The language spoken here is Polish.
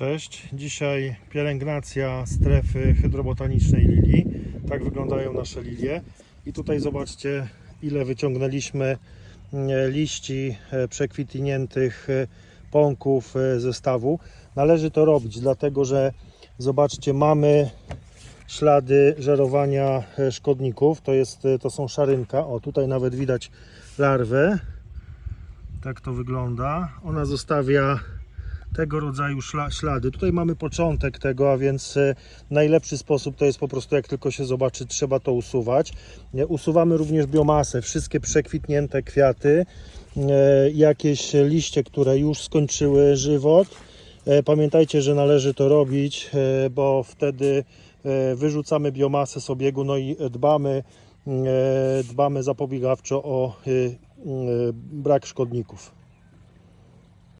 Cześć, dzisiaj pielęgnacja strefy hydrobotanicznej lilii. Tak wyglądają nasze lilie. I tutaj zobaczcie, ile wyciągnęliśmy mm, liści e, przekwitniętych e, pąków e, ze stawu. Należy to robić, dlatego że zobaczcie, mamy ślady żerowania szkodników. To, jest, to są szarynka. O, tutaj nawet widać larwę. Tak to wygląda. Ona zostawia tego rodzaju szla- ślady. Tutaj mamy początek tego, a więc e, najlepszy sposób to jest po prostu jak tylko się zobaczy, trzeba to usuwać. Nie, Usuwamy również biomasę, wszystkie przekwitnięte kwiaty, e, jakieś liście, które już skończyły żywot. E, Pamiętajcie, że należy to robić, e, bo wtedy e, wyrzucamy biomasę z obiegu, no i dbamy, e, dbamy zapobiegawczo o e, e, brak szkodników.